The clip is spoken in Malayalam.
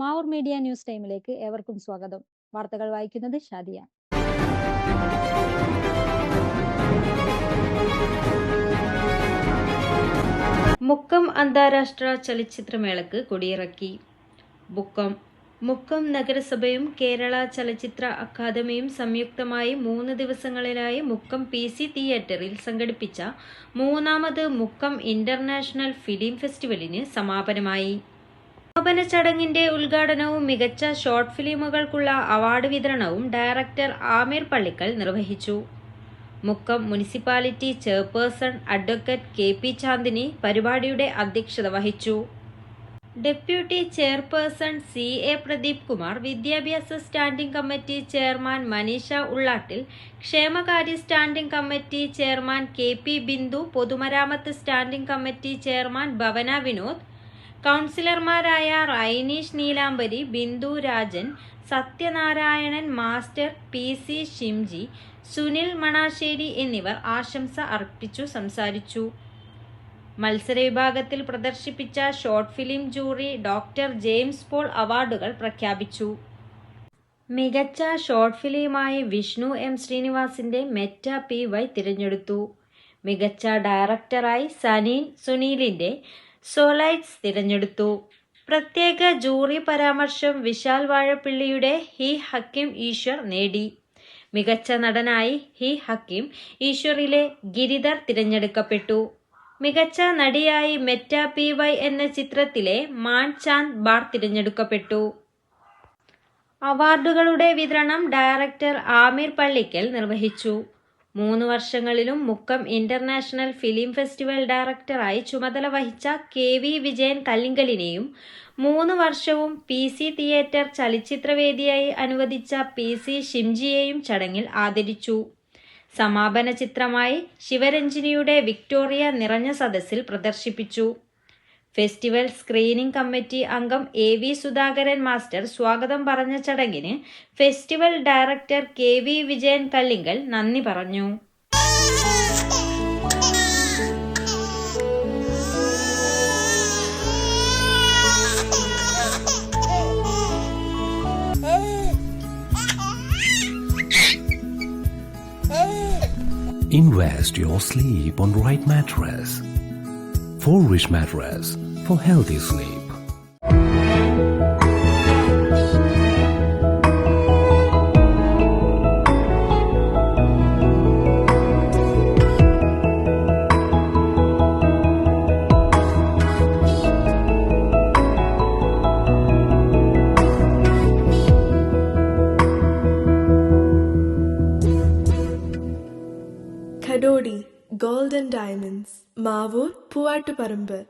മാവൂർ മീഡിയ ന്യൂസ് ടൈമിലേക്ക് ഏവർക്കും സ്വാഗതം. വാർത്തകൾ വായിക്കുന്നത് ഷാദിയ. മുക്കം അന്താരാഷ്ട്ര ചലച്ചിത്രമേളക്ക് കൊടിയിറക്കി. മുക്കം മുക്കം നഗരസഭയും കേരള ചലച്ചിത്ര അക്കാദമിയും സംയുക്തമായി മൂന്ന് ദിവസങ്ങളിലായി മുക്കം പി സി തിയേറ്ററിൽ സംഘടിപ്പിച്ച മൂന്നാമത് മുക്കം ഇന്റർനാഷണൽ ഫിലിം ഫെസ്റ്റിവലിന് സമാപനമായി. സമാപന ചടങ്ങിന്റെ ഉദ്ഘാടനവും മികച്ച ഷോർട്ട് ഫിലിമുകൾക്കുള്ള അവാർഡ് വിതരണവും ഡയറക്ടർ ആമീർ പള്ളിക്കൽ നിർവഹിച്ചു. Mukkam municipality chairperson advocate K P Chandini പരിപാടിയുടെ അധ്യക്ഷത വഹിച്ചു. Deputy chairperson C A Pradeep Kumar വിദ്യാഭ്യാസ standing committee chairman Maneesha Ullattil ക്ഷേമകാര്യ standing committee chairman K P Bindu പൊതുമരാമത്ത് standing committee chairman Bhavana Vinod കൗൺസിലർമാരായ Rainish Neelambari Bindu Rajan Sathyanarayanan master P C Shimji Sunil Manassery എന്നിവർ ആശംസ അർപ്പിച്ചു സംസാരിച്ചു. മത്സര വിഭാഗത്തിൽ പ്രദർശിപ്പിച്ച short film jury doctor James Paul അവാർഡുകൾ പ്രഖ്യാപിച്ചു. മികച്ച ഷോർട്ട് ഫിലിമായി വിഷ്ണു എം ശ്രീനിവാസിന്റെ മെറ്റ പി വൈ തിരഞ്ഞെടുത്തു. മികച്ച ഡയറക്ടറായി സനീൻ സുനീലിന്റെ സോലൈറ്റ്സ് തിരഞ്ഞെടുത്തു. പ്രത്യേക ജൂറി പരാമർശം വിശാൽ വാഴപ്പിള്ളിയുടെ ഹി ഹക്കിം ഈശ്വർ നേടി. മികച്ച നടനായി ഹി ഹക്കിം ഈശ്വറിലെ ഗിരിധർ തിരഞ്ഞെടുക്കപ്പെട്ടു. മികച്ച നടിയായി മെറ്റ പി വൈ എന്ന ചിത്രത്തിലെ മാൻ ചാന്ദ് ബാർ തിരഞ്ഞെടുക്കപ്പെട്ടു. അവാർഡുകളുടെ വിതരണം ഡയറക്ടർ ആമിർ പള്ളിക്കൽ നിർവഹിച്ചു. മൂന്ന് വർഷങ്ങളിലും മുക്കം ഇന്റർനാഷണൽ ഫിലിം ഫെസ്റ്റിവൽ ഡയറക്ടറായി ചുമതല വഹിച്ച കെ വി വിജയൻ കല്ലിങ്കലിനെയും മൂന്ന് വർഷവും പി സി തിയേറ്റർ ചലച്ചിത്രവേദിയായി അനുവദിച്ച പി സി ഷിംജിയെയും ചടങ്ങിൽ ആദരിച്ചു. സമാപന ചിത്രമായി ശിവരഞ്ജിനിയുടെ വിക്ടോറിയ നിറഞ്ഞ സദസ്സിൽ പ്രദർശിപ്പിച്ചു. ഫെസ്റ്റിവൽ സ്ക്രീനിംഗ് കമ്മിറ്റി അംഗം എ വി സുധാകരൻ മാസ്റ്റർ സ്വാഗതം പറഞ്ഞ ചടങ്ങിന് festival director K V Vijayan Kallingal നന്ദി പറഞ്ഞു Invest your sleep on right mattress. For rich mattress for healthy sleep. Gold and Diamonds, Mavur, Puvattuparambur.